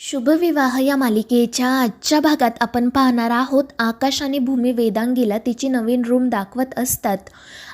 शुभविवाह या मालिकेच्या आजच्या भागात आपण पाहणार आहोत. आकाश आणि भूमी वेदांगीला तिची नवीन रूम दाखवत असतात.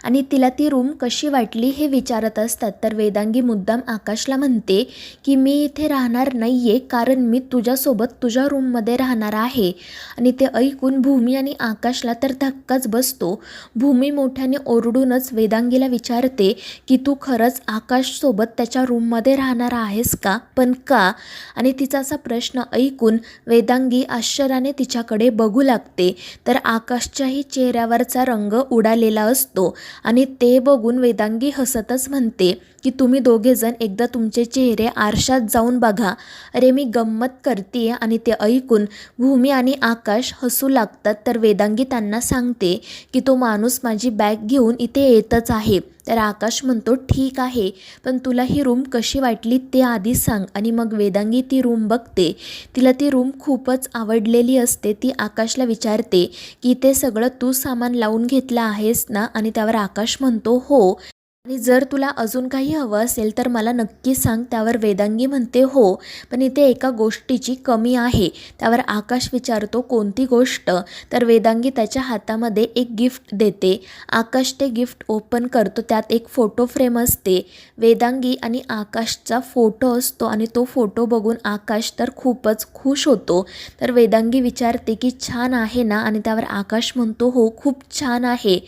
आणि तिला ती रूम कशी वाटली हे विचारत असतात. तर वेदांगी मुद्दाम आकाशला म्हणते की मी इथे राहणार नाही आहे कारण मी तुझ्यासोबत तुझ्या रूममध्ये राहणार आहे. आणि ते ऐकून भूमी आणि आकाशला तर धक्काच बसतो. भूमी मोठ्याने ओरडूनच वेदांगीला विचारते की तू खरंच आकाशसोबत त्याच्या रूममध्ये राहणार आहेस का? पण का? आणि तिचा असा प्रश्न ऐकून वेदांगी आश्चर्याने तिच्याकडे बघू लागते. तर आकाशच्याही चेहऱ्यावरचा रंग उडालेला असतो. आणि ते बघून वेदांगी हसतच म्हणते की तुम्ही दोघेजण एकदा तुमचे चेहरे आरशात जाऊन बघा. अरे मी गंमत करते आणि ते ऐकून भूमी आणि आकाश हसू लागतात. तर वेदांगी त्यांना सांगते की तो माणूस माझी बॅग घेऊन इथे येतच आहे. तर आकाश म्हणतो ठीक आहे पण तुला ही रूम कशी वाटली ते आधी सांग. आणि मग वेदांगी ती रूम बघते. तिला ती रूम खूपच आवडलेली असते. ती आकाशला विचारते की ते सगळं तू सामान लावून घेतलं आहेस ना? आणि त्यावर आकाश म्हणतो हो. आणि जर तुला अजून काही हवं असेल तर मला नक्की सांग त्यावर वेदांगी म्हणते हो पण इथे एका गोष्टीची कमी आहे. त्यावर आकाश विचारतो कोणती गोष्ट? तर वेदांगी त्याच्या हातामध्ये एक गिफ्ट देते. आकाश ते गिफ्ट ओपन करतो त्यात एक फोटो फ्रेम असते. वेदांगी आणि आकाशचा फोटो असतो आणि तो फोटो बघून आकाश तर खूपच खुश होतो. तर वेदांगी विचारते की छान आहे ना? आणि त्यावर आकाश म्हणतो हो खूप छान आहे.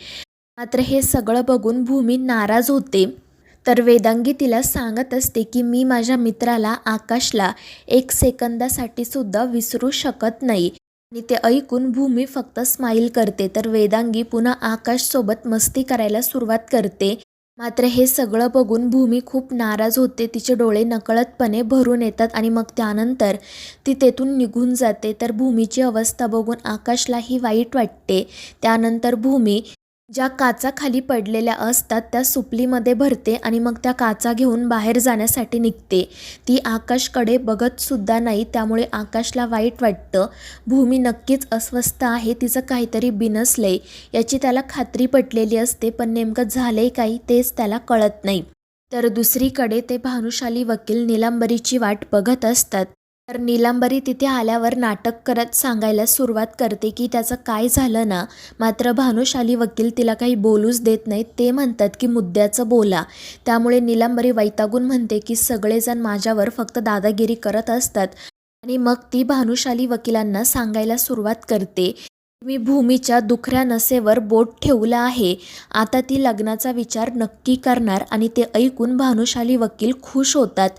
मात्र हे सगळं बघून भूमी नाराज होते. तर वेदांगी तिला सांगत असते की मी माझ्या मित्राला आकाशला एक सेकंदासाठी सुद्धा विसरू शकत नाही आणि ते ऐकून भूमी फक्त स्माईल करते. तर वेदांगी पुन्हा आकाशसोबत मस्ती करायला सुरुवात करते. मात्र हे सगळं बघून भूमी खूप नाराज होते. तिचे डोळे नकळतपणे भरून येतात आणि मग त्यानंतर ती तेथून निघून जाते. तर भूमीची अवस्था बघून आकाशलाही वाईट वाटते. त्यानंतर भूमी ज्या काचा खाली पडलेल्या असतात त्या सुपलीमध्ये भरते आणि मग त्या काचा घेऊन बाहेर जाण्यासाठी निघते. ती आकाशकडे बघतसुद्धा नाही त्यामुळे आकाशला वाईट वाटतं. भूमी नक्कीच अस्वस्थ आहे तिचं काहीतरी बिनसलंय. याची त्याला खात्री पटलेली असते पण नेमकं झालंय काही तेच त्याला कळत नाही. तर दुसरीकडे ते भानुशाली वकील निलांबरीची वाट बघत असतात. तर निलांबरी तिथे आल्यावर नाटक करत सांगायला सुरुवात करते की त्याचं काय झालं ना? मात्र भानुशाली वकील तिला काही बोलूच देत नाहीत ते म्हणतात की मुद्द्याचं बोला. त्यामुळे निलांबरी वैतागून म्हणते की सगळेजण माझ्यावर फक्त दादागिरी करत असतात. आणि मग ती भानुशाली वकिलांना सांगायला सुरुवात करते. मी भूमीच्या दुखऱ्या नसेवर बोट ठेवलं आहे. आता ती लग्नाचा विचार नक्की करणार आणि ते ऐकून भानुशाली वकील खुश होतात.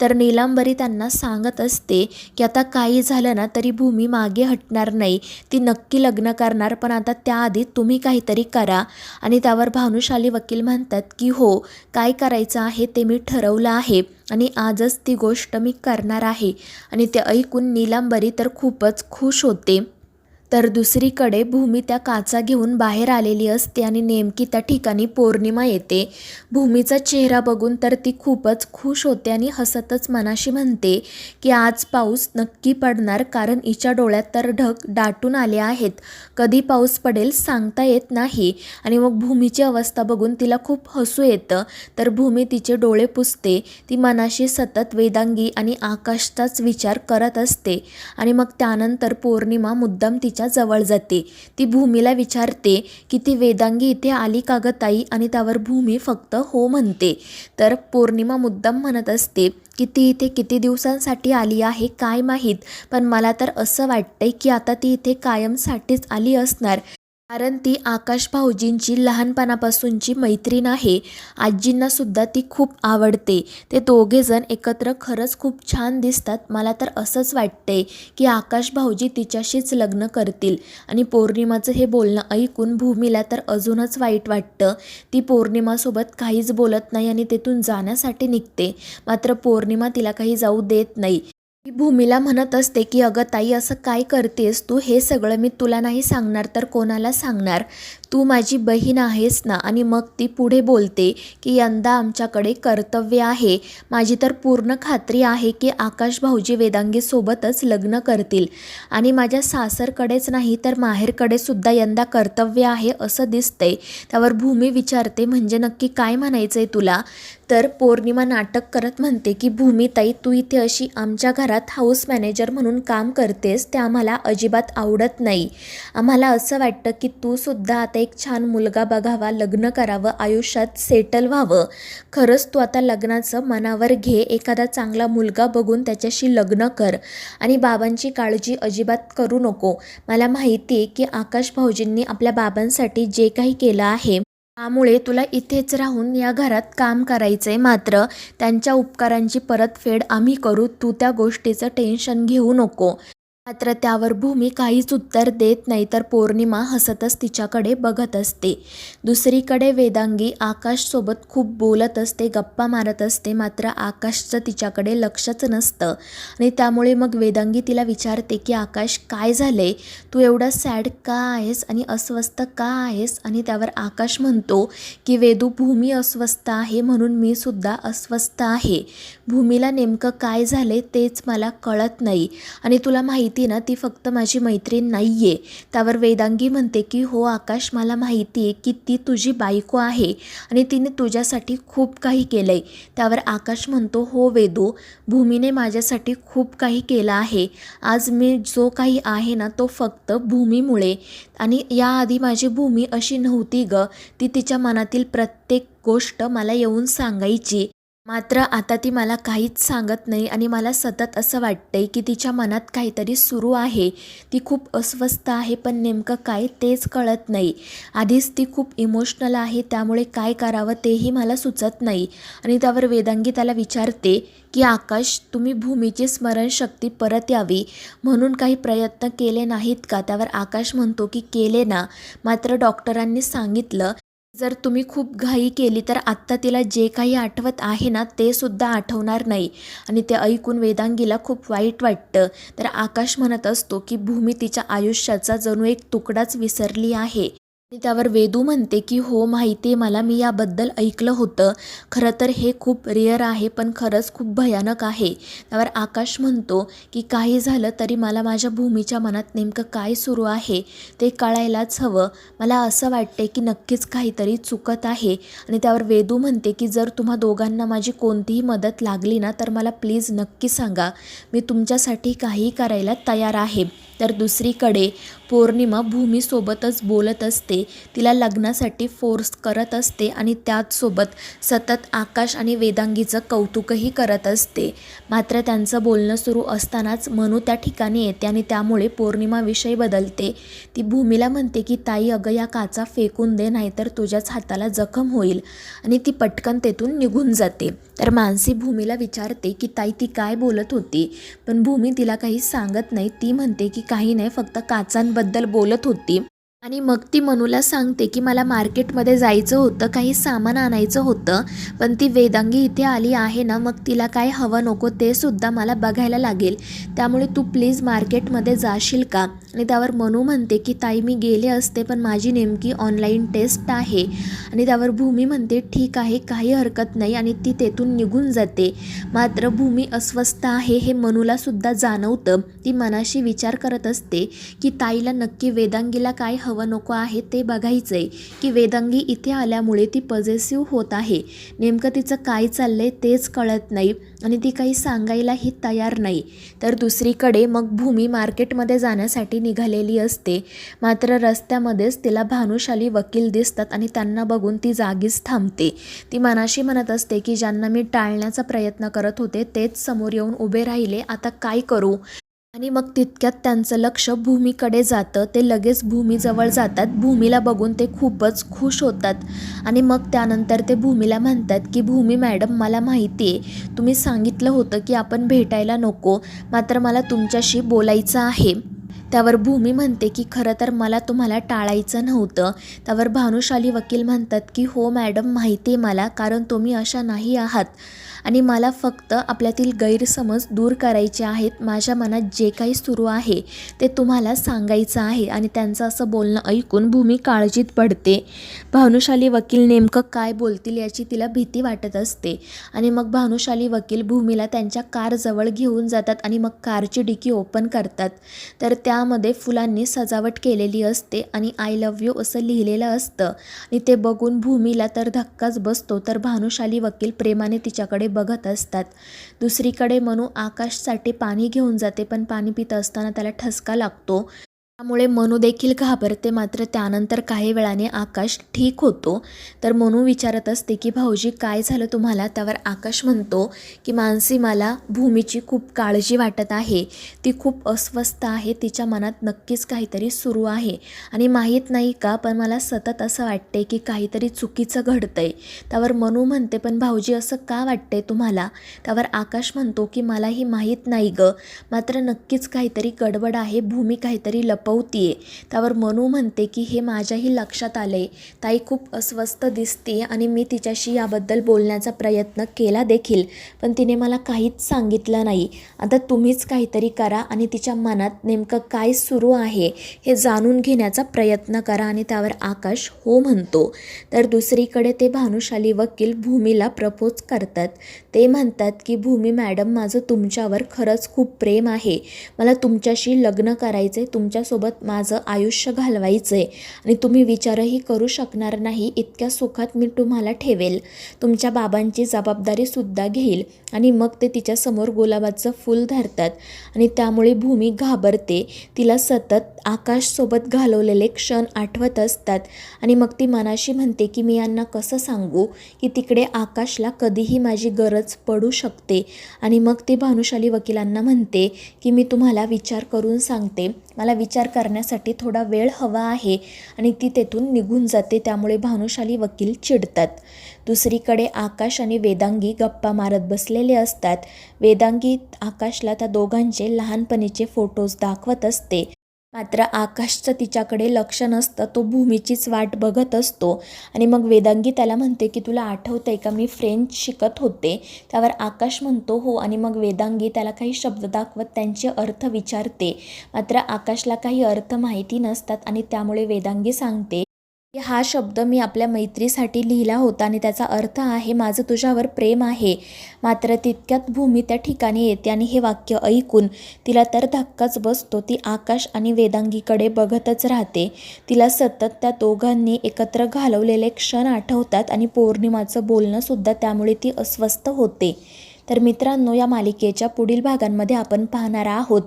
तर नीलांबरी त्यांना सांगत असते की आता काही झालं ना तरी भूमी मागे हटणार नाही. ती नक्की लग्न करणार पण आता त्याआधी तुम्ही काहीतरी करा. आणि त्यावर भानुशाली वकील म्हणतात की हो काय करायचं आहे ते मी ठरवलं आहे आणि आजच ती गोष्ट मी करणार आहे. आणि ते ऐकून नीलांबरी तर खूपच खुश होते. तर दुसरीकडे भूमी त्या काचा घेऊन बाहेर आलेली असते आणि नेमकी त्या ठिकाणी पौर्णिमा येते. भूमीचा चेहरा बघून तर ती खूपच खुश होते आणि हसतच मनाशी म्हणते की आज पाऊस नक्की पडणार कारण हिच्या डोळ्यात तर ढग दाटून आले आहेत. कधी पाऊस पडेल सांगता येत नाही. आणि मग भूमीची अवस्था बघून तिला खूप हसू येतं. तर भूमी तिचे डोळे पुसते. ती मनाशी सतत वेदांगी आणि आकाशचाच विचार करत असते. आणि मग त्यानंतर पौर्णिमा मुद्दाम तिच्या जवळ जाते. ती भूमीला विचारते की ती वेदांगी इथे आली का ग ताई आणि त्यावर भूमी फक्त हो म्हणते. तर पौर्णिमा मुद्दाम म्हणत असते की ती इथे किती दिवसांसाठी आली आहे काय माहीत. पण मला तर असं वाटतंय की आता ती इथे कायमसाठीच आली असणार. कारण ती आकाश भाऊजींची लहानपणापासूनची मैत्रीण आहे. आजींना सुद्धा ती खूप आवडते. ते दोघेजण एकत्र खरंच खूप छान दिसतात. मला तर असंच वाटते की आकाश भाऊजी तिच्याशीच लग्न करतील. आणि पौर्णिमाचं हे बोलणं ऐकून भूमीला तर अजूनच वाईट वाटतं. ती पौर्णिमासोबत काहीच बोलत नाही आणि तेथून जाण्यासाठी निघते. मात्र पौर्णिमा तिला काही जाऊ देत नाही. ती भूमीला म्हणत असते की अगं ताई असं काय करतेस तू? हे सगळं मी तुला नाही सांगणार तर कोणाला सांगणार? तू माझी बहीण आहेस ना? आणि मग ती पुढे बोलते की यंदा आमच्याकडे कर्तव्य आहे. माझी तर पूर्ण खात्री आहे की आकाश भाऊजी वेदांगीसोबतच लग्न करतील. आणि माझ्या सासरकडेच नाही तर माहेरकडे सुद्धा यंदा कर्तव्य आहे असं दिसतंय. त्यावर भूमी विचारते म्हणजे नक्की काय म्हणायचं आहे तुला? तर पौर्णिमा नाटक करत म्हणते की भूमिताई तू इथे अशी आमच्या घरात हाऊस मॅनेजर म्हणून काम करतेस ते आम्हाला अजिबात आवडत नाही. आम्हाला असं वाटतं की तू सुद्धा आता एक छान मुलगा बघावा लग्न करावं आयुष्यात सेटल व्हावं. खरंच तू आता लग्नाचं मनावर घे एखादा चांगला मुलगा बघून त्याच्याशी लग्न कर. आणि बाबांची काळजी अजिबात करू नको. मला माहिती आहे की आकाश भाऊजींनी आपल्या बाबांसाठी जे काही केलं आहे त्यामुळे तुला इथेच राहून या घरात काम करायचं आहे मात्र. त्यांच्या उपकारांची परतफेड आम्ही करू. तू त्या गोष्टीचं टेन्शन घेऊ नको. मात्र त्यावर भूमी काहीच उत्तर देत नाही तर पौर्णिमा हसतच तिच्याकडे बघत असते. दुसरीकडे वेदांगी आकाशसोबत खूप बोलत असते गप्पा मारत असते मात्र आकाशचं तिच्याकडे लक्षच नसतं. आणि त्यामुळे मग वेदांगी तिला विचारते की आकाश काय झाले? तू एवढा सॅड का आहेस आणि अस्वस्थ का आहेस? आणि त्यावर आकाश म्हणतो की वेदू भूमी अस्वस्थ आहे म्हणून मी सुद्धा अस्वस्थ आहे. भूमीला नेमकं काय झाले तेच मला कळत नाही आणि तुला माहिती ना ती फक्त माझी मैत्रीण नाही आहे त्यावर वेदांगी म्हणते की हो आकाश मला माहिती आहे की ती तुझी बायको आहे आणि तिने तुझ्यासाठी खूप काही केलं आहे त्यावर आकाश म्हणतो हो वेदू भूमीने माझ्यासाठी खूप काही केलं आहे. आज मी जो काही आहे ना तो फक्त भूमीमुळे. आणि याआधी माझी भूमी अशी नव्हती ग. ती तिच्या मनातील प्रत्येक गोष्ट मला येऊन सांगायची. मात्र आता ती मला काहीच सांगत नाही आणि मला सतत असं वाटतंय की तिच्या मनात काहीतरी सुरू आहे. ती खूप अस्वस्थ आहे पण नेमकं काय तेच कळत नाही. आधीच ती खूप इमोशनल आहे त्यामुळे काय करावं तेही मला सुचत नाही. आणि त्यावर वेदांगी त्याला विचारते की आकाश तुम्ही भूमीची स्मरणशक्ती परत यावी. म्हणून काही प्रयत्न केले नाहीत का? त्यावर आकाश म्हणतो की केले ना. मात्र डॉक्टरांनी सांगितलं जर तुम्ही खूप घाई केली तर आत्ता तिला जे काही आठवत आहे ना ते सुद्धा आठवणार नाही. आणि ते ऐकून वेदांगीला खूप वाईट वाटतं. तर आकाश म्हणत असतो की भूमी तिच्या आयुष्याचा जणू एक तुकडाच विसरली आहे. आणि त्यावर वेदू म्हणते की हो माहिती आहे मला मी याबद्दल ऐकलं होतं. खरं तर हे खूप रेअर आहे पण खरंच खूप भयानक आहे. त्यावर आकाश म्हणतो की काही झालं तरी मला माझ्या भूमीच्या मनात नेमकं काय सुरू आहे ते कळायलाच हवं. मला असं वाटते की नक्कीच काहीतरी चुकत आहे. आणि त्यावर वेदू म्हणते की जर तुम्हा दोघांना माझी कोणतीही मदत लागली ना तर मला प्लीज नक्की सांगा. मी तुमच्यासाठी काही करायला तयार आहे. तर दुसरीकडे पौर्णिमा भूमीसोबतच बोलत असते. तिला लग्नासाठी फोर्स करत असते आणि त्याचसोबत सतत आकाश आणि वेदांगीचं कौतुकही करत असते. मात्र त्यांचं बोलणं सुरू असतानाच मनू त्या ठिकाणी येते आणि त्यामुळे पौर्णिमाविषयी बदलते. ती भूमीला म्हणते की ताई अगं या काचा फेकून दे नाहीतर तुझ्याच हाताला जखम होईल. आणि ती पटकन तेथून निघून जाते. तर मानसी भूमीला विचारते की ताई ती काय बोलत होती? पण भूमी तिला काही सांगत नाही. ती म्हणते की काही नाही फक्त काचांबद्दल बोलत होती. आणि मग ती मनूला सांगते की मला मार्केटमध्ये जायचं होतं काही सामान आणायचं होतं पण ती वेदांगी इथे आली आहे ना मग तिला काय हवं नको ते सुद्धा मला बघायला लागेल. त्यामुळे तू प्लीज मार्केटमध्ये जाशील का? आणि त्यावर मनू म्हणते की ताई मी गेले असते पण माझी नेमकी ऑनलाईन टेस्ट आहे. आणि त्यावर भूमी म्हणते ठीक आहे काही हरकत नाही. आणि ती तेथून निघून जाते. मात्र भूमी अस्वस्थ आहे हे मनूला सुद्धा जाणवतं. ती मनाशी विचार करत असते की ताईला नक्की वेदांगीला काय हवं नको आहे ते बघायचं आहे की वेदांगी इथे आल्यामुळे ती पॉझेसिव्ह होत आहे. नेमकं तिचं काय चाललं आहे तेच कळत नाही आणि ती काही सांगायलाही तयार नाही. तर दुसरीकडे मग भूमी मार्केटमध्ये जाण्यासाठी निघालेली असते. मात्र रस्त्यामध्येच तिला भानुशाली वकील दिसतात आणि त्यांना बघून ती जागीच थांबते. ती मनाशी म्हणत असते की ज्यांना मी टाळण्याचा प्रयत्न करत होते तेच समोर येऊन उभे राहिले आता काय करू? आणि मग तितक्यात त्यांचं लक्ष भूमीकडे जातं. ते लगेच भूमीजवळ जातात. भूमीला बघून ते खूपच खुश होतात. आणि मग त्यानंतर ते भूमीला म्हणतात की भूमी मॅडम मला माहिती आहे तुम्ही सांगितलं होतं की आपण भेटायला नको. मात्र मला तुमच्याशी बोलायचं आहे. त्यावर भूमी म्हणते की खरं तर मला तुम्हाला टाळायचं नव्हतं. त्यावर भानुशाली वकील म्हणतात की हो मॅडम माहिती आहे मला कारण तुम्ही अशा नाही आहात. आणि मला फक्त आपल्यातील गैरसमज दूर करायचे आहेत. माझ्या मनात जे काही सुरू आहे ते तुम्हाला सांगायचं आहे आणि त्यांचं असं बोलणं ऐकून भूमी काळजीत पडते. भानुशाली वकील नेमकं काय बोलतील याची तिला भीती वाटत असते. आणि मग भानुशाली वकील भूमीला त्यांच्या कारजवळ घेऊन जातात आणि मग कारची डिकी ओपन करतात. तर त्यामध्ये फुलांनी सजावट केलेली असते आणि आय लव्ह यू असं लिहिलेलं असतं. आणि ते बघून भूमीला तर धक्काच बसतो. तर भानुशाली वकील प्रेमाने तिच्याकडे बघत असतात. दुसरीकडे मनू आकाशसाठी पाणी घेऊन जाते पण पाणी पित असताना त्याला ठसका लागतो. त्यामुळे मनू देखील घाबरते मात्र त्यानंतर काही वेळाने आकाश ठीक होतो. तर मनू विचारत असते की भाऊजी काय झालं तुम्हाला? त्यावर आकाश म्हणतो की मानसी मला भूमीची खूप काळजी वाटत आहे. ती खूप अस्वस्थ आहे. तिच्या मनात नक्कीच काहीतरी सुरू आहे. आणि माहीत नाही का पण मला सतत असं वाटते की काहीतरी चुकीचं घडतंय. त्यावर मनू म्हणते पण भाऊजी असं का वाटतंय तुम्हाला? त्यावर आकाश म्हणतो की मलाही माहीत नाही गं. मात्र नक्कीच काहीतरी गडबड आहे. भूमी काहीतरी लप लपवतीये. त्यावर मनू म्हणते की हे माझ्याही लक्षात आले ताई खूप अस्वस्थ दिसते आणि मी तिच्याशी याबद्दल बोलण्याचा प्रयत्न केला देखील पण तिने मला काहीच सांगितलं नाही. आता तुम्हीच काहीतरी करा आणि तिच्या मनात नेमकं काय सुरू आहे हे जाणून घेण्याचा प्रयत्न करा आणि त्यावर आकाश हो म्हणतो. तर दुसरीकडे ते भानुशाली वकील भूमीला प्रपोज करतात. ते म्हणतात की भूमी मॅडम माझं तुमच्यावर खरंच खूप प्रेम आहे. मला तुमच्याशी लग्न करायचे तुमच्यासोबत माझं आयुष्य घालवायचं आहे आणि तुम्ही विचारही करू शकणार नाही इतक्या सुखात मी तुम्हाला ठेवेल. तुमच्या बाबांची जबाबदारीसुद्धा घेईल. आणि मग ते तिच्यासमोर गुलाबाचं फूल धरतात. आणि त्यामुळे भूमी घाबरते. तिला सतत आकाशसोबत घालवलेले क्षण आठवत असतात. आणि मग ती मनाशी म्हणते की मी यांना कसं सांगू? की तिकडे आकाशला कधीही माझी गरज पडू शकते. आणि मग ती भानुशाली वकिलांना म्हणते की मी तुम्हाला विचार करून सांगते. मला विचार करण्यासाठी थोडा वेळ हवा आहे आणि ती तेथून निघून जाते त्यामुळे भानुशाली वकील चिडतात. दुसरीकडे आकाश आणि वेदांगी गप्पा मारत बसलेले असतात. वेदांगी आकाशला त्या दोघांचे लहानपणीचे फोटोज दाखवत असते. मात्र आकाशचं तिच्याकडे लक्ष नसतं तो भूमीचीच वाट बघत असतो. आणि मग वेदांगी त्याला म्हणते की तुला आठवतं आहे का मी फ्रेंच शिकत होते. त्यावर आकाश म्हणतो हो. आणि मग वेदांगी त्याला काही शब्द दाखवत त्यांचे अर्थ विचारते. मात्र आकाशला काही अर्थ माहिती नसतात आणि त्यामुळे वेदांगी सांगते की हा शब्द मी आपल्या मैत्रीसाठी लिहिला होता आणि त्याचा अर्थ आहे माझं तुझ्यावर प्रेम आहे. मात्र तितक्यात भूमी त्या ठिकाणी येते आणि हे वाक्य ऐकून तिला तर धक्काच बसतो. ती आकाश आणि वेदांगीकडे बघतच राहते. तिला सतत त्या दोघांनी एकत्र घालवलेले क्षण आठवतात आणि पौर्णिमाचं बोलणंसुद्धा त्यामुळे ती अस्वस्थ होते. तर मित्रांनो या मालिकेच्या पुढील भागांमध्ये आपण पाहणार आहोत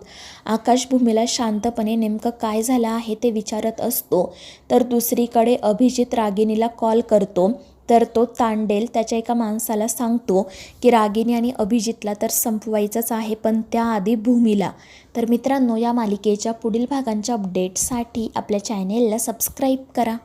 आकाश भूमीला शांतपणे नेमकं काय झालं आहे ते विचारत असतो. तर दुसरीकडे अभिजित रागिणीला कॉल करतो. तर तो तांडेल त्याच्या एका माणसाला सांगतो की रागिणी आणि अभिजितला तर संपवायचंच आहे पण त्याआधी भूमीला. तर मित्रांनो या मालिकेच्या पुढील भागांच्या अपडेटसाठी आपल्या चॅनेलला सबस्क्राईब करा.